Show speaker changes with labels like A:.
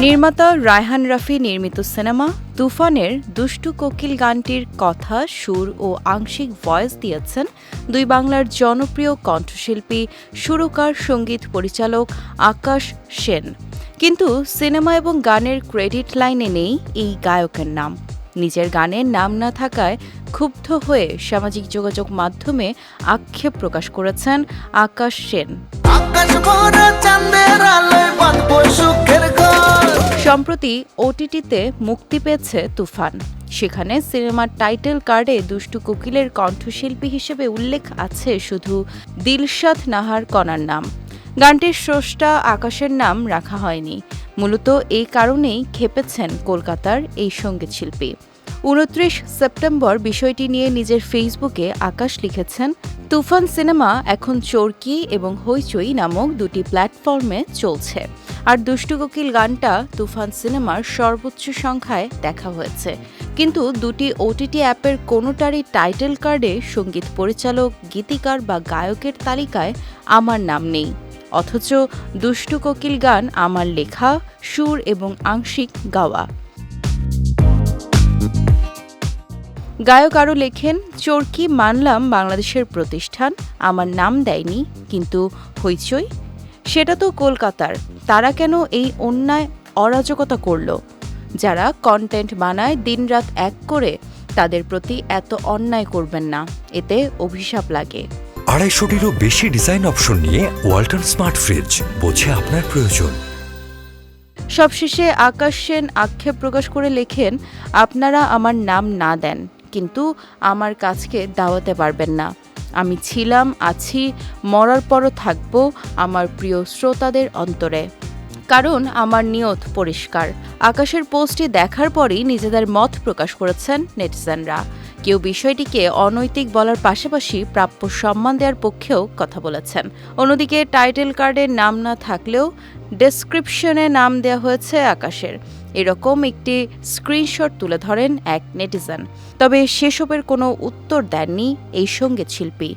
A: নির্মাতা রায়হান রাফি নির্মিত সিনেমা তুফানের দুষ্টু কোকিল গানটির কথা, সুর ও আংশিক ভয়েস দিয়েছেন দুই বাংলার জনপ্রিয় কণ্ঠশিল্পী, সুরকার সংগীত পরিচালক আকাশ সেন। কিন্তু সিনেমা এবং গানের ক্রেডিট লাইনে নেই এই গায়কের নাম। নিজের গানের নাম না থাকায় ক্ষুব্ধ হয়ে সামাজিক যোগাযোগ মাধ্যমে আক্ষেপ প্রকাশ করেছেন আকাশ সেন। সম্প্রতি ওটিটিতে মুক্তি পেয়েছে তুফান। সেখানে সিনেমার টাইটেল কার্ডে দুষ্টু কোকিলের কণ্ঠশিল্পী হিসেবে উল্লেখ আছে শুধু দিলশাদ নাহার কণার নাম। গানটির স্রষ্টা আকাশের নাম রাখা হয়নি। মূলত এই কারণেই খেপেছেন কলকাতার এই সংগীত শিল্পী উনত্রিশ সেপ্টেম্বর বিষয়টি নিয়ে নিজের ফেসবুকে আকাশ লিখেছেন, তুফান সিনেমা এখন চরকি এবং হইচই নামক দুটি প্ল্যাটফর্মে চলছে। আর দুষ্টু কোকিল গানটা তুফান সিনেমার সর্বোচ্চ সংখ্যায় দেখা হয়েছে। কিন্তু দুটি ওটিটি অ্যাপের কোনোটারই টাইটেল কার্ডে সংগীত পরিচালক, গীতিকার বা গায়কের তালিকায় আমার নাম নেই। অথচ দুষ্টু কোকিল গান আমার লেখা, সুর এবং আংশিক গাওয়া। গায়ক আরও লেখেন চরকি মানলাম বাংলাদেশের প্রতিষ্ঠান? আমার নাম দেয়নি, কিন্তু হইচই? সেটা তো কলকাতার। তারা কেন এই অন্যায় অরাজকতা করল? যারা কন্টেন্ট বানায় দিনরাত এক করে, তাদের প্রতি এত অন্যায় করবেন না। এতে অভিশাপ লাগে।
B: আড়াইশোটিরও বেশি ডিজাইন অপশন নিয়ে ওয়াল্টন স্মার্ট ফ্রিজ বোঝে আপনার প্রয়োজন।
A: সবশেষে আকাশ সেন আক্ষেপ প্রকাশ করে লেখেন, আপনারা আমার নাম না দেন, কিন্তু আমার কাজকে দাওয়াতে পারবেন না। আমি ছিলাম, আছি, মরার পরও থাকব আমার প্রিয় শ্রোতাদের অন্তরে। কারণ আমার নিয়ত পরিষ্কার। আকাশের পোস্টটি দেখার পরই নিজেদের মত প্রকাশ করেছেন নেটিজেনরা। কেউ বিষয়টিকে অনৈতিক বলার পাশাপাশি প্রাপ্য সম্মান দেওয়ার পক্ষেও কথা বলেছেন। অন্যদিকে টাইটেল কার্ডের নাম না থাকলেও ডেসক্রিপশনে নাম দেওয়া হয়েছে আকাশের। এরকম একটি স্ক্রিনশট তুলে ধরেন এক নেটিজেন। তবে সেসবের কোনো উত্তর দেননি এই সংগীত শিল্পী